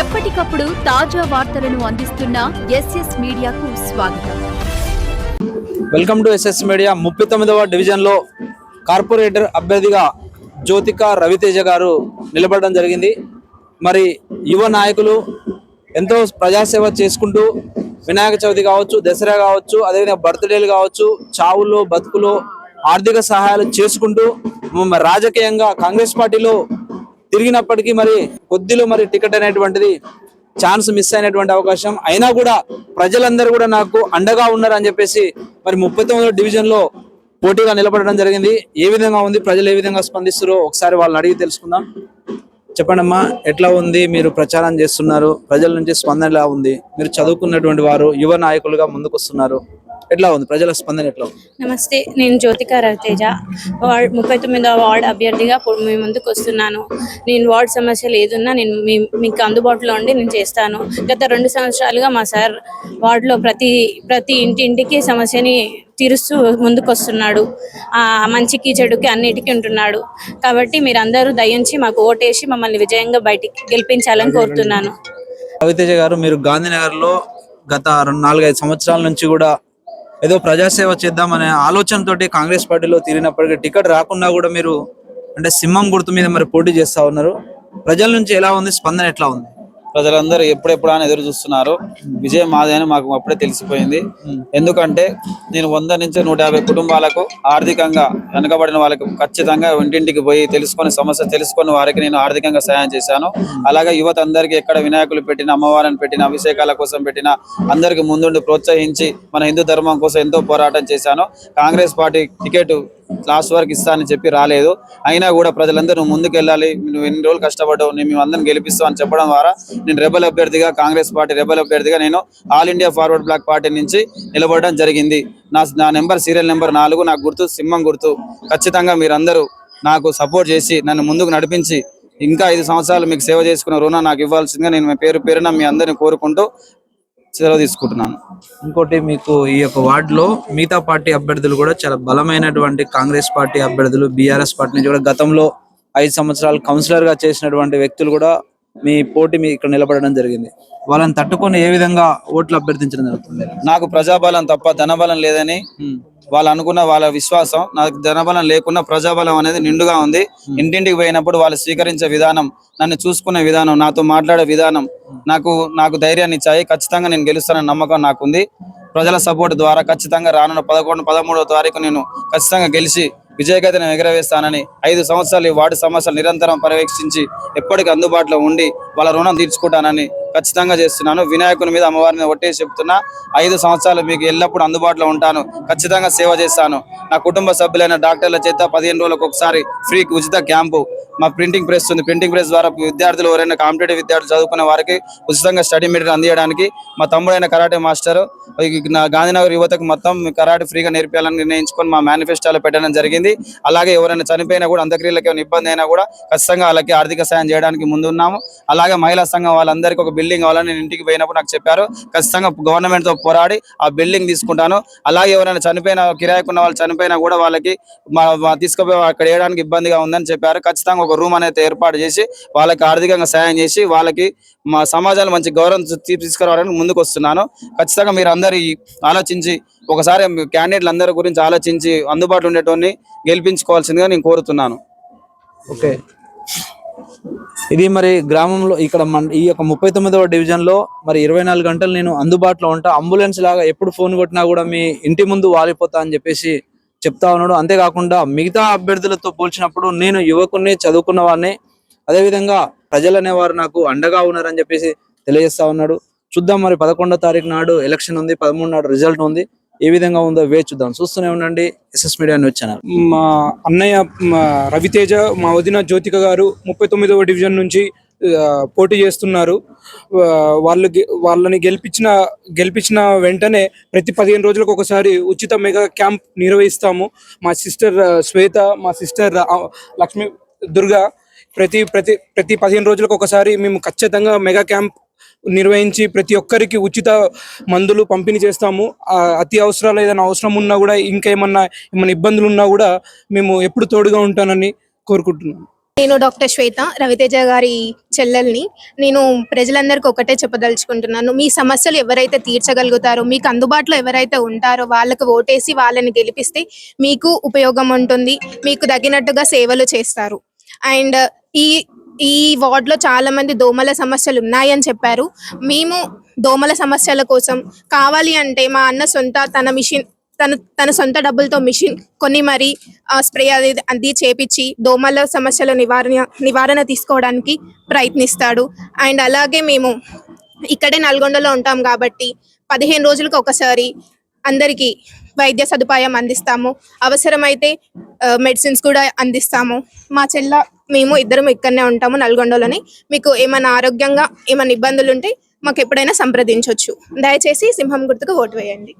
ఎప్పటికప్పుడు తాజా వార్తలను అందిస్తున్న ఎస్ఎస్ మీడియాకు స్వాగతం. Welcome to SS media. ముప్పై తొమ్మిదవ డివిజన్లో కార్పొరేటర్ అభ్యర్థిగా జ్యోతిక రవితేజ గారు నిలబడడం జరిగింది. మరి యువ నాయకులు ఎంతో ప్రజాసేవ చేసుకుంటూ వినాయక చవితి కావచ్చు దసరా కావచ్చు అదేవిధంగా బర్త్డేలు కావచ్చు చావులు బతుకులు ఆర్థిక సహాయాలు చేసుకుంటూ రాజకీయంగా కాంగ్రెస్ పార్టీలో తిరిగినప్పటికీ మరి కొద్దిలో మరి టికెట్ అనేటువంటిది ఛాన్స్ మిస్ అయినటువంటి అవకాశం. అయినా కూడా ప్రజలందరూ కూడా నాకు అండగా ఉన్నారు అని చెప్పేసి మరి ముప్పై తొమ్మిదో డివిజన్లో పోటీగా నిలబడడం జరిగింది. ఏ విధంగా ఉంది? ప్రజలు ఏ విధంగా స్పందిస్తారో ఒకసారి వాళ్ళని అడిగి తెలుసుకుందాం. చెప్పండి అమ్మా ఎట్లా ఉంది? మీరు ప్రచారం చేస్తున్నారు. ప్రజల నుంచి స్పందన ఎలా ఉంది. మీరు చదువుకున్నటువంటి వారు యువ నాయకులుగా ముందుకు వస్తున్నారు ఎట్లా ఉంది? ప్రజల స్పందన ఎట్లా ఉంది? నమస్తే నేను జ్యోతిక రవితేజ. వార్డ్ ముప్పై తొమ్మిదవ వార్డ్ అభ్యర్థిగా మీ ముందుకు వస్తున్నాను. నేను వార్డ్ సమస్యలు ఏదున్నా నేను మీ మీకు అందుబాటులో ఉండి నేను చేస్తాను. గత రెండు సంవత్సరాలుగా మా సార్ వార్డులో ప్రతి ప్రతి ఇంటి ఇంటికి సమస్యని తీరుస్తూ ముందుకు వస్తున్నాడు. ఆ మంచికి చెడుకి అన్నిటికీ ఉంటున్నాడు. కాబట్టి మీరందరూ దయించి మాకు ఓటేసి మమ్మల్ని విజయంగా బయటికి గెలిపించాలని కోరుతున్నాను. రవితేజ గారు మీరు గాంధీనగర్లో గత రెండు నాలుగైదు సంవత్సరాల నుంచి కూడా ఏదో ప్రజాసేవ చేద్దామనే ఆలోచనతోటి కాంగ్రెస్ పార్టీలో తీరినప్పటికీ టికెట్ రాకుండా కూడా మీరు అంటే సింహం గుర్తు మీద మరి పోటీ చేస్తా ఉన్నారు. ప్రజల నుంచి ఎలా ఉంది? స్పందన ఎట్లా ఉంది? ప్రజలందరూ ఎప్పుడెప్పుడు అని ఎదురు చూస్తున్నారు. విజయం మాదే అని మాకు అప్పుడే తెలిసిపోయింది. ఎందుకంటే నేను వంద నుంచి నూట యాభై కుటుంబాలకు ఆర్థికంగా వెనకబడిన వాళ్ళకి ఖచ్చితంగా ఇంటింటికి పోయి తెలుసుకొని సమస్య తెలుసుకొని వారికి నేను ఆర్థికంగా సహాయం చేశాను. అలాగే యువత అందరికీ ఎక్కడ వినాయకులు పెట్టిన అమ్మవారిని పెట్టిన అభిషేకాల కోసం పెట్టిన అందరికి ముందుండి ప్రోత్సహించి మన హిందూ ధర్మం కోసం ఎంతో పోరాటం చేశాను. కాంగ్రెస్ పార్టీ టికెట్ లాస్ట్ వరకు ఇస్తానని చెప్పి రాలేదు. అయినా కూడా ప్రజలందరూ నువ్వు ముందుకెళ్ళాలి నువ్వు ఎన్ని రోజులు కష్టపడ్డావు నేను మేము అందరం గెలిపిస్తావు అని చెప్పడం ద్వారా నేను రెబల్ అభ్యర్థిగా కాంగ్రెస్ పార్టీ రెబల్ అభ్యర్థిగా నేను all India forward bloc party నుంచి నిలబడడం జరిగింది. నా నా నెంబర్ సీరియల్ నెంబర్ నాలుగు నాకు గుర్తు సింహం గుర్తు. ఖచ్చితంగా మీరందరూ నాకు సపోర్ట్ చేసి నన్ను ముందుకు నడిపించి ఇంకా ఐదు సంవత్సరాలు మీకు సేవ చేసుకున్న రుణం నాకు ఇవ్వాల్సిందిగా నేను మీ పేరు పేరున మీ అందరిని కోరుకుంటూ సెలవు తీసుకుంటున్నాను. ఇంకోటి మీకు ఈ యొక్క వార్డులో మిగతా పార్టీ అభ్యర్థులు కూడా చాలా బలమైనటువంటి కాంగ్రెస్ పార్టీ అభ్యర్థులు బీఆర్ఎస్ పార్టీ నుంచి కూడా గతంలో ఐదు సంవత్సరాలు కౌన్సిలర్గా చేసినటువంటి వ్యక్తులు కూడా మీ పోటీ మీ ఇక్కడ నిలబడడం జరిగింది. వాళ్ళని తట్టుకొని ఏ విధంగా ఓట్లు అభ్యర్థించడం జరుగుతుంది? నాకు ప్రజాబలం తప్ప ధనబలం లేదని వాళ్ళు అనుకున్న వాళ్ళ విశ్వాసం నాకు ధనబలం లేకున్నా ప్రజాబలం అనేది నిండుగా ఉంది. ఇంటింటికి పోయినప్పుడు వాళ్ళు స్వీకరించే విధానం నన్ను చూసుకునే విధానం నాతో మాట్లాడే విధానం నాకు నాకు ధైర్యాన్ని ఇచ్చాయి. ఖచ్చితంగా నేను గెలుస్తానని నమ్మకం నాకుంది. ప్రజల సపోర్ట్ ద్వారా ఖచ్చితంగా రానున్న పదకొండు పదమూడవ తారీఖు నేను ఖచ్చితంగా గెలిచి విజయగతిని ఎగరవేస్తానని ఐదు సంవత్సరాలు ఈ వార్డు సమస్యలు నిరంతరం పర్యవేక్షించి ఎప్పటికీ అందుబాటులో ఉండి వాళ్ళ రుణం తీర్చుకుంటానని ఖచ్చితంగా చేస్తున్నాను. వినాయకుని మీద అమ్మవారిని ఒట్టేసి చెప్తున్నా ఐదు సంవత్సరాలు మీకు ఎల్లప్పుడూ అందుబాటులో ఉంటాను. ఖచ్చితంగా సేవ చేస్తాను. నా కుటుంబ సభ్యులైన డాక్టర్ల చేత పదిహేను రోజులకు ఒకసారి ఫ్రీ ఉచిత క్యాంపు. మా ప్రింటింగ్ ప్రెస్ ఉంది. ప్రింటింగ్ ప్రెస్ ద్వారా విద్యార్థులు ఎవరైనా కాంపిటేటివ్ విద్యార్థులు చదువుకునే వారికి ఉచితంగా స్టడీ మెటీరియల్ అందించడానికి మా తమ్ముడైన కరాటే మాస్టర్ నా గాంధీనగర్ యువతకు మొత్తం కరాటే ఫ్రీగా నేర్పించాలని నిర్ణయించుకొని మా మేనిఫెస్టోలో పెట్టడం జరిగింది. అలాగే ఎవరైనా చనిపోయినా కూడా అంత్యక్రియలకు ఏమైనా ఇబ్బంది అయినా కూడా ఖచ్చితంగా వాళ్ళకి ఆర్థిక సాయం చేయడానికి ముందున్నాము. అలాగే మహిళా సంఘం వాళ్ళందరికీ ఒక బిల్డింగ్ కావాలని నేను ఇంటికి పోయినప్పుడు నాకు చెప్పారు. ఖచ్చితంగా గవర్నమెంట్తో పోరాడి ఆ బిల్డింగ్ తీసుకుంటాను. అలాగే ఎవరైనా చనిపోయిన కిరాయకున్న వాళ్ళు చనిపోయిన కూడా వాళ్ళకి తీసుకుపోయి అక్కడ వేయడానికి ఇబ్బందిగా ఉందని చెప్పారు. ఖచ్చితంగా ఒక రూమ్ అనేది ఏర్పాటు చేసి వాళ్ళకి ఆర్థికంగా సాయం చేసి వాళ్ళకి మా సమాజాలు మంచి గౌరవం తీసుకురావడానికి ముందుకు వస్తున్నాను. ఖచ్చితంగా మీరు అందరు ఆలోచించి ఒకసారి క్యాండిడేట్లు అందరి గురించి ఆలోచించి అందుబాటులో ఉండేటోని గెలిపించుకోవాల్సిందిగా నేను కోరుతున్నాను. ఓకే. ఇది మరి గ్రామంలో ఇక్కడ మన ఈ యొక్క ముప్పై తొమ్మిదవ డివిజన్లో మరి ఇరవై నాలుగు గంటలు నేను అందుబాటులో ఉంటా. అంబులెన్స్ లాగా ఎప్పుడు ఫోన్ కొట్టినా కూడా మీ ఇంటి ముందు వాలిపోతా అని చెప్పేసి చెప్తా ఉన్నాడు. అంతేకాకుండా మిగతా అభ్యర్థులతో పోల్చినప్పుడు నేను యువకుని చదువుకున్న వాడిని అదేవిధంగా ప్రజలు అనేవారు నాకు అండగా ఉన్నారని చెప్పేసి తెలియజేస్తా ఉన్నాడు. చూద్దాం మరి పదకొండో తారీఖు నాడు ఎలక్షన్ ఉంది పదమూడు నాడు రిజల్ట్ ఉంది. ఏ విధంగా ఉందో వేచి చూద్దాం. చూస్తూనే ఉండండి ఎస్ఎస్ మీడియా న్యూస్ ఛానల్. మా అన్నయ్య రవితేజ మా వదిన జ్యోతిక గారు ముప్పై తొమ్మిదవ డివిజన్ నుంచి పోటీ చేస్తున్నారు. వాళ్ళు వాళ్ళని గెలిపించిన గెలిపించిన వెంటనే ప్రతి పదిహేను రోజులకు ఒకసారి ఉచిత మెగా క్యాంప్ నిర్వహిస్తాము. మా సిస్టర్ శ్వేత మా సిస్టర్ ఆ, లక్ష్మీ దుర్గా ప్రతి ప్రతి ప్రతి పదిహేను రోజులకు ఒకసారి మేము ఖచ్చితంగా మెగా క్యాంప్ నిర్వహించి ప్రతి ఒక్కరికి ఉచిత మందులు పంపిణీ చేస్తాము. అతి అవసరాలు ఏదైనా అవసరం ఉన్నా కూడా ఇంకా ఏమన్నా ఏమైనా ఇబ్బందులు ఉన్నా కూడా మేము ఎప్పుడు తోడుగా ఉంటానని కోరుకుంటున్నాం నేను డాక్టర్ శ్వేత రవితేజ గారి చెల్లెల్ని. నేను ప్రజలందరికీ ఒకటే చెప్పదలుచుకుంటున్నాను. మీ సమస్యలు ఎవరైతే తీర్చగలుగుతారో మీకు అందుబాటులో ఎవరైతే ఉంటారో వాళ్ళకి ఓటేసి వాళ్ళని గెలిపిస్తే మీకు ఉపయోగం ఉంటుంది. మీకు తగినట్టుగా సేవలు చేస్తారు. అండ్ ఈ ఈ వార్డులో చాలా మంది దోమల సమస్యలు ఉన్నాయని చెప్పారు. మేము దోమల సమస్యల కోసం కావాలి అంటే మా అన్న సొంత తన మిషన్ తన తన సొంత డబ్బులతో మిషన్ కొన్ని మరి స్ప్రే అది అది చేపించి దోమల సమస్యల నివారణ నివారణ తీసుకోవడానికి ప్రయత్నిస్తాడు. అండ్ అలాగే మేము ఇక్కడే నల్గొండలో ఉంటాం కాబట్టి పదిహేను రోజులకు ఒకసారి అందరికీ వైద్య సదుపాయం అందిస్తాము. అవసరమైతే మెడిసిన్స్ కూడా అందిస్తాము. మా చెల్ల మేము ఇద్దరం ఇక్కడనే ఉంటాము నల్గొండలోనే. మీకు ఏమైనా ఆరోగ్యంగా ఏమైనా ఇబ్బందులు ఉంటే మాకు ఎప్పుడైనా సంప్రదించవచ్చు దయచేసి సింహం గుర్తుకు ఓటు వేయండి.